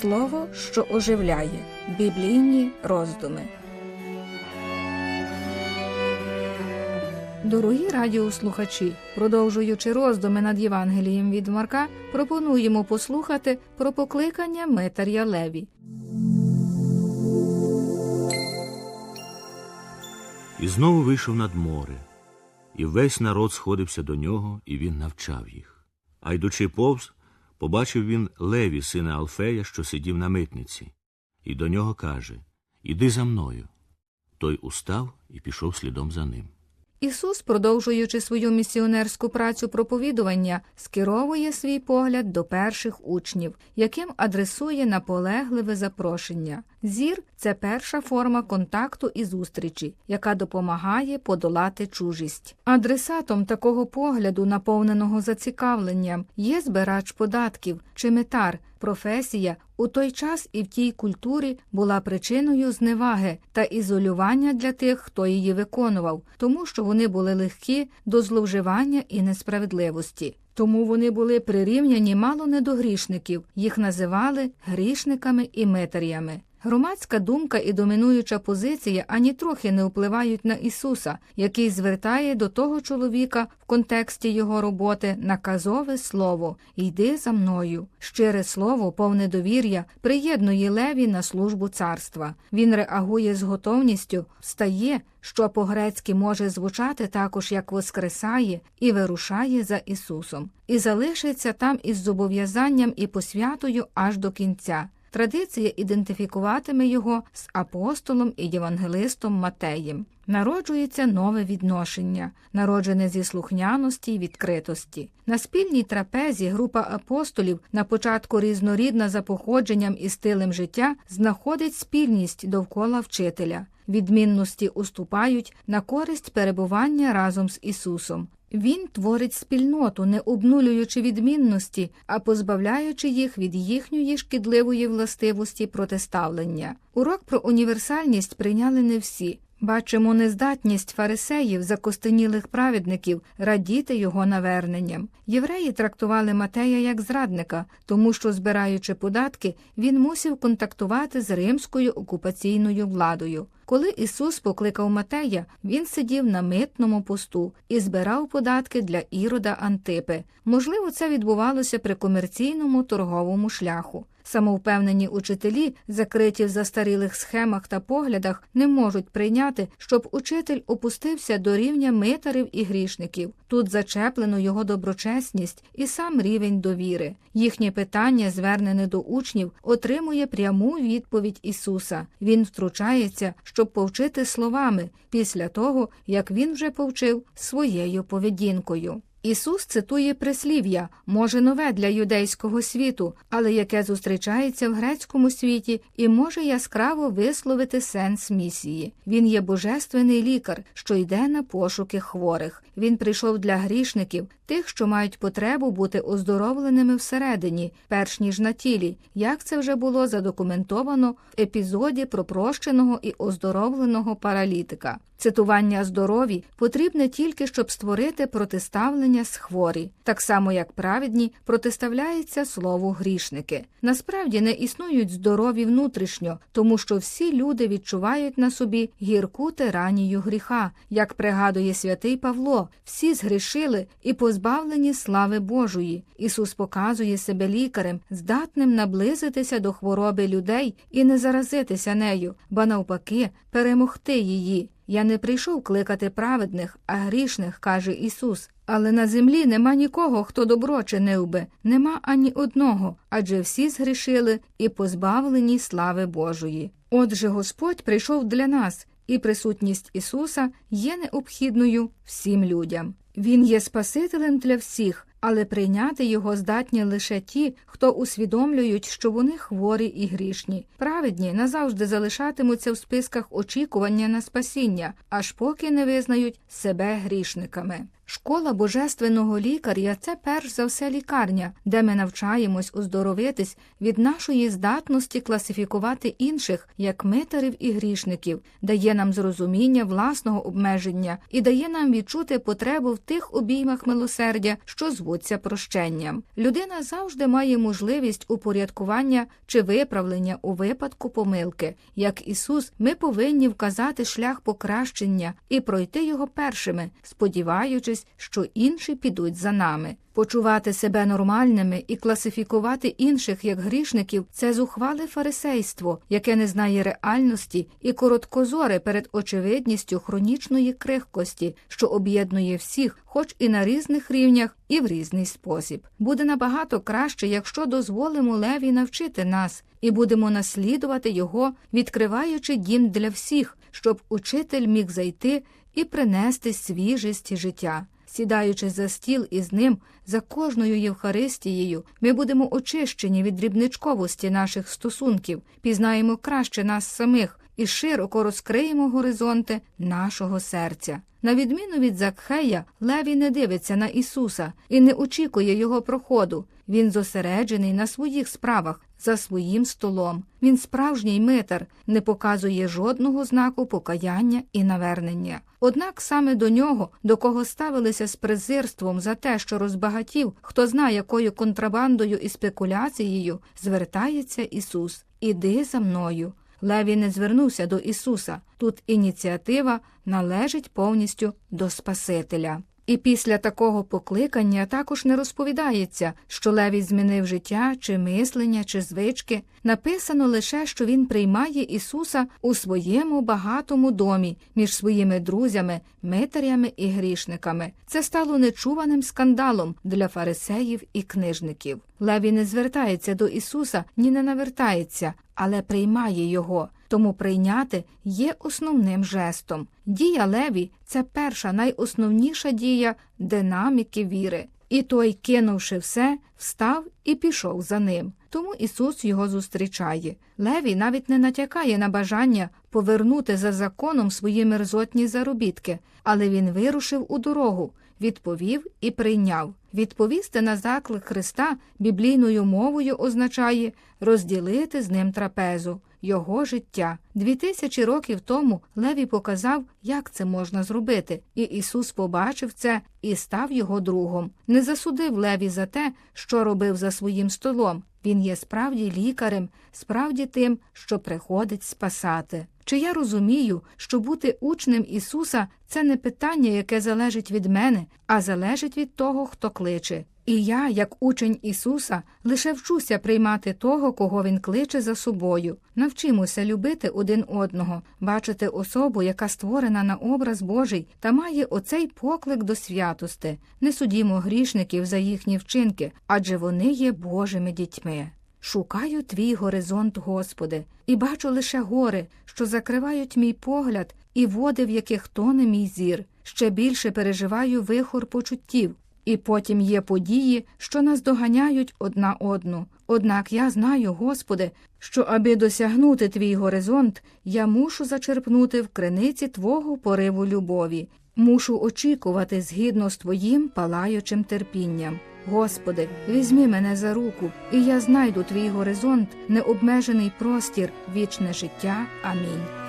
Слово, що оживляє. Біблійні роздуми. Дорогі радіослухачі, продовжуючи роздуми над Євангелієм від Марка, пропонуємо послухати про покликання Метаря Леві. І знову вийшов над море, і весь народ сходився до нього, і він навчав їх. А йдучи повз, побачив він Леві, сина Алфея, що сидів на митниці, і до нього каже Іди за мною. Той устав і пішов слідом за ним. Ісус, продовжуючи свою місіонерську працю проповідування, скеровує свій погляд до перших учнів, яким адресує наполегливе запрошення. Зір це перша форма контакту і зустрічі, яка допомагає подолати чужість. Адресатом такого погляду, наповненого зацікавленням, є збирач податків чи метар. Професія у той час і в тій культурі була причиною зневаги та ізолювання для тих, хто її виконував, тому що вони були легкі до зловживання і несправедливості. Тому вони були прирівняні мало не до грішників, їх називали грішниками і метарями. Громадська думка і домінуюча позиція ані трохи не впливають на Ісуса, який звертає до того чоловіка в контексті його роботи наказове слово Йди за мною. Щире слово, повне довір'я, приєднує Леві на службу царства. Він реагує з готовністю, встає, що по-грецьки може звучати також як воскресає, і вирушає за Ісусом, і залишиться там із зобов'язанням і посвятою аж до кінця. Традиція ідентифікуватиме його з апостолом і євангелистом Матеєм. Народжується нове відношення, народжене зі слухняності й відкритості. На спільній трапезі група апостолів, на початку різнорідна за походженням і стилем життя, знаходить спільність довкола вчителя. Відмінності уступають на користь перебування разом з Ісусом. Він творить спільноту, не обнулюючи відмінності, а позбавляючи їх від їхньої шкідливої властивості протиставлення. Урок про універсальність прийняли не всі. Бачимо нездатність фарисеїв, закостенілих праведників, радіти його наверненням. Євреї трактували Матея як зрадника, тому що, збираючи податки, він мусив контактувати з римською окупаційною владою. Коли Ісус покликав Матея, він сидів на митному посту і збирав податки для ірода Антипи. Можливо, це відбувалося при комерційному торговому шляху. Самовпевнені учителі, закриті в застарілих схемах та поглядах, не можуть прийняти, щоб учитель опустився до рівня митарів і грішників. Тут зачеплено його доброчесність і сам рівень довіри. Їхнє питання, звернене до учнів, отримує пряму відповідь Ісуса. Він втручається, щоб повчити словами після того, як він вже повчив своєю поведінкою. Ісус цитує прислів'я, може нове для юдейського світу, але яке зустрічається в грецькому світі і може яскраво висловити сенс місії. Він є божественний лікар, що йде на пошуки хворих. Він прийшов для грішників, тих, що мають потребу бути оздоровленими всередині, перш ніж на тілі, як це вже було задокументовано в епізоді про прощеного і оздоровленого паралітика. Цитування здорові потрібне тільки, щоб створити протиставлення з хворі, так само як праведні протиставляється слову грішники. Насправді не існують здорові внутрішньо, тому що всі люди відчувають на собі гірку тиранію гріха, як пригадує святий Павло, всі згрішили і позбавлені слави Божої. Ісус показує себе лікарем, здатним наблизитися до хвороби людей і не заразитися нею, ба навпаки, перемогти її. Я не прийшов кликати праведних, а грішних, каже Ісус. Але на землі нема нікого, хто добро чинив би, нема ані одного, адже всі згрішили і позбавлені слави Божої. Отже, Господь прийшов для нас, і присутність Ісуса є необхідною всім людям. Він є Спасителем для всіх, але прийняти його здатні лише ті, хто усвідомлюють, що вони хворі і грішні. Праведні назавжди залишатимуться в списках очікування на спасіння, аж поки не визнають себе грішниками. Школа божественного лікаря це перш за все лікарня, де ми навчаємось оздоровитись від нашої здатності класифікувати інших як митарів і грішників, дає нам зрозуміння власного обмеження і дає нам відчути потребу в тих обіймах милосердя, що звуться прощенням. Людина завжди має можливість упорядкування чи виправлення у випадку помилки. Як Ісус, ми повинні вказати шлях покращення і пройти його першими, сподіваючись, що інші підуть за нами. Почувати себе нормальними і класифікувати інших як грішників це зухвале фарисейство, яке не знає реальності і короткозоре перед очевидністю хронічної крихкості, що об'єднує всіх, хоч і на різних рівнях, і в різний спосіб. Буде набагато краще, якщо дозволимо Леві навчити нас і будемо наслідувати його, відкриваючи дім для всіх, щоб учитель міг зайти і принести свіжість життя. Сідаючи за стіл із ним за кожною Євхаристією, ми будемо очищені від дрібничковості наших стосунків, пізнаємо краще нас самих і широко розкриємо горизонти нашого серця. На відміну від Закхея, Леві не дивиться на Ісуса і не очікує його проходу. Він зосереджений на своїх справах за своїм столом. Він справжній митар, не показує жодного знаку покаяння і навернення. Однак саме до нього, до кого ставилися з презирством за те, що розбагатів, хто знає, якою контрабандою і спекуляцією, звертається Ісус. Іди за мною. Леві не звернувся до Ісуса. Тут ініціатива належить повністю до Спасителя. І після такого покликання також не розповідається, що Левій змінив життя, чи мислення, чи звички. Написано лише, що він приймає Ісуса у своєму багатому домі між своїми друзями, митарями і грішниками. Це стало нечуваним скандалом для фарисеїв і книжників. Леві не звертається до Ісуса, ні не навертається, але приймає його. Тому прийняти є основним жестом. Дія Леві це перша найосновніша дія динаміки віри. І той, кинувши все, встав і пішов за ним. Тому Ісус його зустрічає. Леві навіть не натякає на бажання повернути за законом свої мерзотні заробітки, але він вирушив у дорогу, відповів і прийняв. Відповісти на заклик Христа біблійною мовою означає розділити з ним трапезу, його життя. Дві тисячі років тому Леві показав, як це можна зробити, і Ісус побачив це і став його другом. Не засудив Леві за те, що робив за своїм столом. Він є справді лікарем, справді тим, що приходить спасати. Чи я розумію, що бути учнем Ісуса це не питання, яке залежить від мене, а залежить від того, хто кличе. І я, як учень Ісуса, лише вчуся приймати того, кого Він кличе за собою. Навчимося любити один одного, бачити особу, яка створена на образ Божий та має оцей поклик до святости. Не судімо грішників за їхні вчинки, адже вони є Божими дітьми. Шукаю твій горизонт, Господи, і бачу лише гори, що закривають мій погляд, і води, в яких тоне мій зір. Ще більше переживаю вихор почуттів. І потім є події, що нас доганяють одна одну. Однак я знаю, Господи, що аби досягнути твій горизонт, я мушу зачерпнути в криниці Твого пориву любові, мушу очікувати згідно з Твоїм палаючим терпінням. Господи, візьми мене за руку, і я знайду твій горизонт, необмежений простір, вічне життя. Амінь.